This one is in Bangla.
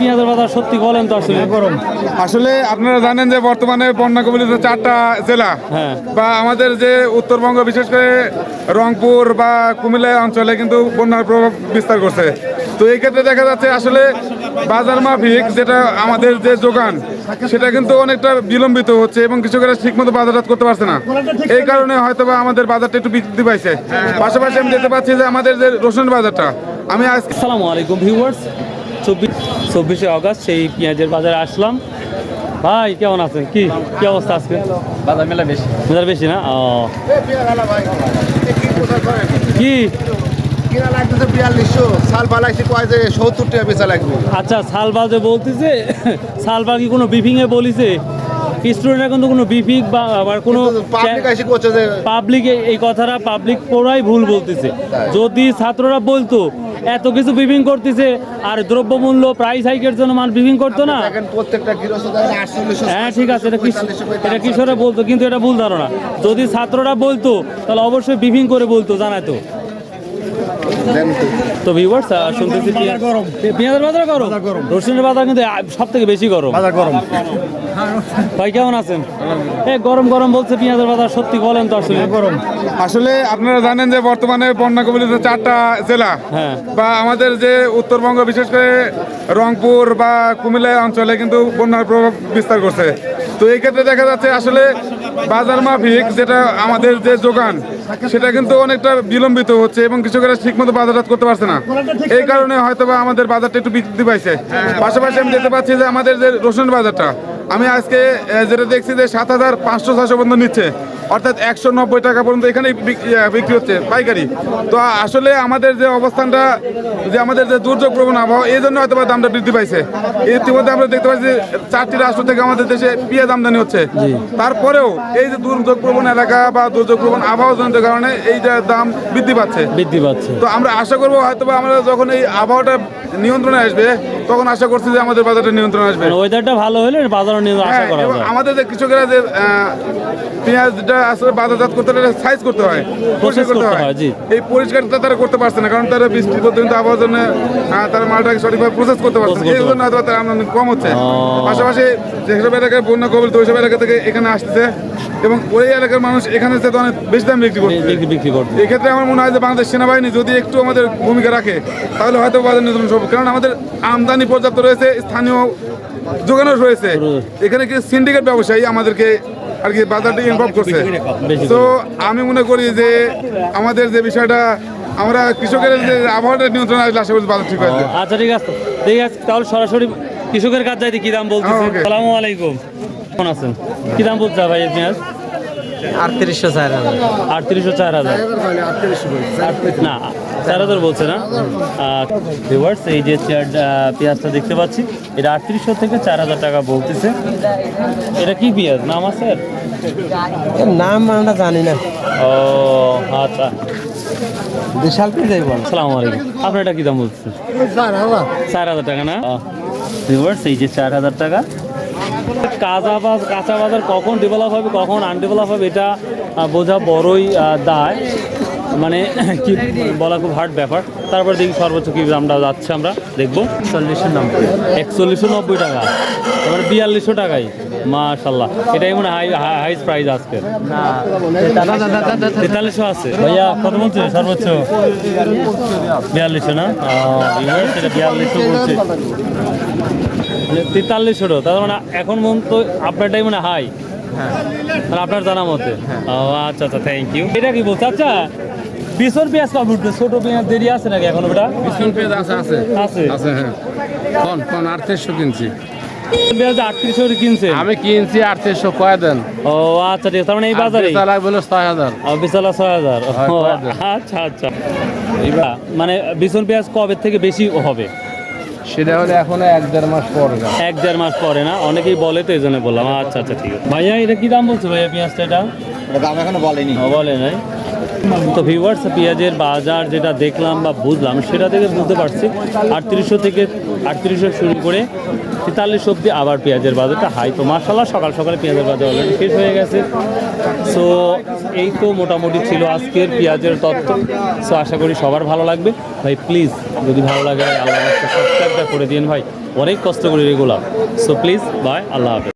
পেঁয়াজের বাজার সত্যি বলেন তো আসলে। আসলে আপনারা জানেন যে বর্তমানে বন্যা কবলিত চারটা জেলা। হ্যাঁ। বা আমাদের যে উত্তরবঙ্গ বিশেষ করে রংপুর বা কুমিল্লা অঞ্চলে কিন্তু বন্যার প্রভাব বিস্তার করছে। তো এই ক্ষেত্রে দেখা যাচ্ছে আসলে বাজার মাফিক যেটা আমাদের যে যোগান সেটা কিন্তু অনেকটা বিলম্বিত হচ্ছে এবং কৃষকেরা ঠিকমতো বাজারজাত করতে পারছে না। এই কারণে হয়তো বা আমাদের বাজারটা একটু বৃদ্ধি পাইছে। পাশাপাশি আমি দেখতে পাচ্ছি যে আমাদের যে রসুন বাজারটা আমি আসসালামু আলাইকুম ভিউয়ার্স চব্বিশ চব্বিশে অগস্ট সেই পেঁয়াজের বাজারে আসলাম। ভাই কেমন আছে কি কি অবস্থা আজকে? বাজার মেলা বেশি। বাজার বেশি না? ও। কি? আচ্ছা সালবাল যে বলতেছে সালবাল কি কোনো বিফিংয়ে বলিছে? স্টুডেন্টরা কিন্তু কোনো ব্রিফিং বা আবার কোনো পাবলিক এই কথাটা পাবলিক পড়াই ভুল বলতেছে। যদি ছাত্ররা বলতো এত কিছু ব্রিফিং করতেছে আর দ্রব্যমূল্য প্রাইস হাইকের জন্য মান ব্রিফিং করতো না। হ্যাঁ ঠিক আছে এটা এটা কিশোরে বলতো কিন্তু এটা ভুল ধারণা। যদি ছাত্ররা বলতো তাহলে অবশ্যই ব্রিফিং করে বলতো জানাতো। তো ভিউয়ার্স শুনতেছি পেঁয়াজ- পেঁয়াজের বাজার গরম? রসুনের বাজার কিন্তু সব থেকে বেশি গরম। বাজার গরম। ভাই কেমন আছেন? এ গরম গরম বলছে পেঁয়াজের বাজার সত্যি বলেন তো আসলে। গরম। আসলে আপনারা জানেন যে বর্তমানে বন্যা কবলিত চারটা জেলা হ্যাঁ। বা আমাদের যে উত্তরবঙ্গ বিশেষ করে রংপুর বা কুমিল্লা অঞ্চলে কিন্তু বন্যার প্রভাব বিস্তার করছে। তো এই ক্ষেত্রে দেখা যাচ্ছে আসলে বাজার মাফিক যেটা আমাদের যে যোগান, সেটা কিন্তু অনেকটা বিলম্বিত হচ্ছে এবং কৃষকেরা ঠিকমতো বাজারজাত করতে পারছে না। এই কারণে হয়তো বা আমাদের বাজারটা একটু বৃদ্ধি পাইছে। পাশাপাশি আমি দেখতে পাচ্ছি যে আমাদের যে রসুন বাজারটা, আমি আজকে যেটা দেখছি যে সাত হাজার পাঁচশো ছশো পর্যন্ত নিচ্ছে। অর্থাৎ একশো নব্বই টাকা পর্যন্ত এখানে বিক- বিক্রি হচ্ছে পাইকারি। তো আসলে আমাদের যে অবস্থানটা যে আমাদের যে দুর্যোগ প্রবণ আবহাওয়া এই জন্য হয়তো দামটা বৃদ্ধি পাইছে। ইতিমধ্যে আমরা দেখতে পাচ্ছি যে চারটি রাষ্ট্র থেকে আমাদের দেশে পেঁয়াজ আমদানি হচ্ছে। তারপরেও এই যে দুর্যোগ প্রবণ এলাকা বা দুর্যোগ প্রবণ আবহাওয়াজনিত কারণে এইটা দাম বৃদ্ধি পাচ্ছে। বৃদ্ধি পাচ্ছে। তো আমরা আশা করব হয়তো আমরা যখন এই আবহাওয়াটা নিয়ন্ত্রণে আসবে। তখন আশা করছি যে আমাদের বাজারটা নিয়ন্ত্রণে আসবে। মানে ওয়েদারটা ভালো হলে বাজারও আশা হ্যাঁ, করা যায়। আমাদের যে কৃষকেরা যে পেঁয়াজটা আসলে বাজারজাত করতে হলে সাইজ করতে হয় পরিষ্কার করতে হয়। এই পরিষ্কারটা তারা করতে পারছে না কারণ তারা বৃষ্টি পর্যন্ত আবহাওয়ার জন্য তারা মালটাকে সঠিকভাবে প্রসেস করতে পারছে না এই জন্য হয়তো তার আমদানি কম হচ্ছে। পাশাপাশি যেসব এলাকায় বন্যা কবল তো ওইসব এলাকা থেকে এখানে আসছে এবং ওই এলাকার মানুষ এখানে সাথে অনেক বেশি দাম বিক্রি করছে। বিক্রি বিক্রি এক্ষেত্রে আমার মনে হয় যে বাংলাদেশ সেনাবাহিনী যদি একটু আমাদের ভূমিকা রাখে তাহলে হয়তো বাজার নিয়ন্ত্রণ সম্ভব কারণ আমাদের আমদানি পর্যাপ্ত রয়েছে স্থানীয় যোগানও রয়েছে। এখানে কি সিন্ডিকেট ব্যবসায়ী আমাদেরকে আর কি বাজারটা ইনভলভ করছে। তো আমি মনে করি যে আমাদের যে বিষয়টা আমরা কৃষকের যে আবহাওয়াটা নিয়ন্ত্রণ আসলে আশা করি বাজার ঠিক হয়ে যাবে। আচ্ছা ঠিক আছে। ঠিক আছে তাহলে সরাসরি কৃষকের কাছে যাইতে কি দাম বলতেছে হ্যাঁ, okay. সালামু আলাইকুম। কেমন আছেন? কি দাম বলছে ভাই পেঁয়াজ? আটত্রিশশো চার হাজার। আটত্রিশশো চার হাজার। না চার হাজার বলছে না। ভিউয়ার্স এই যে চেয়ার পেঁয়াজটা দেখতে পাচ্ছি এটা আটত্রিশশো থেকে চার হাজার টাকা বলতেছে। এটা কি পেঁয়াজ? নাম আছে নাম আমরা জানি না। ও আচ্ছা। বিশাল পিস যাই বল। আসসালামু আলাইকুম। আপনার এটা কি দাম বলছে চার হাজার। টাকা না? ভিউয়ার্স এই যে চার হাজার টাকা কাঁচা বাজ কাঁচা বাজার কখন ডেভেলপ হবে কখন আনডেভেলপ হবে এটা বোঝা বড়ই দায়। মানে কি বলা খুব হার্ড ব্যাপার। তারপর দেখি সর্বোচ্চ কি দামটা যাচ্ছে আমরা দেখব। চল্লিশশো নব্বই। একচল্লিশশো নব্বই টাকা। এবার বিয়াল্লিশশো টাকাই। মাশাল্লাহ। এটাই মানে হাই হাইস্ট প্রাইস আজকে তেতাল্লিশশো আছে। ভাইয়া কত বলছে? সর্বোচ্চ? বিয়াল্লিশশো। না? বিয়াল্লিশশো বলছে। তেতাল্লিশশো তার মানে এখন পর্যন্ত আপনারটাই মানে হাই মানে আপনার জানা মতে ও আচ্ছা আচ্ছা থ্যাংক ইউ এটা কি বলছে? আচ্ছা বিশন পেঁয়াজ কবে উঠবে? ছোট পেঁয়াজ দেরি আছে নাকি এখন ওটা? বিস্কুট পেঁয়াজ আছে আছে। আছে? আছে হ্যাঁ। কোন কোন আটত্রিশশো কিনছি। পেঁয়াজ আটত্রিশশো কিনছে আমি কিনছি আটত্রিশশো কয় দেন? ও আচ্ছা ঠিক আছে তার মানে এই বাজারে বলে ছয় হাজার। বিশালা ও, ছয় হাজার। আচ্ছা আচ্ছা। মানে বিছন পেঁয়াজ কবে থেকে বেশি হবে? সেটা হলে এখন এক দেড় মাস পর এক দেড় মাস পরে না? অনেকেই বলে তো এই জন্য বললাম। আচ্ছা আচ্ছা ঠিক আছে। ভাইয়া এটা কি দাম বলছে ভাইয়া পেঁয়াজটা? এটা দাম এখনও বলেনি। বলে নাই। তো ভিউয়ার্স পেঁয়াজের বাজার যেটা দেখলাম বা বুঝলাম সেটা থেকে বুঝতে পারছি। আটত্রিশশো থেকে আটত্রিশশো শুরু করে তেতাল্লিশ অব্দি আবার পেঁয়াজের বাজারটা হাই তো মার্শাল্লাহ সকাল সকালে পেঁয়াজের বাজার অলরেডি শেষ হয়ে গেছে। সো এই তো মোটামুটি ছিল আজকের পেঁয়াজের তত্ত্ব। সো আশা করি সবার ভালো লাগবে। ভাই প্লিজ যদি ভালো লাগে, আল্লাহ সাবস্ক্রাইবটা করে দিন ভাই। অনেক কষ্ট করি regular. So please bye Allah হাফেজ।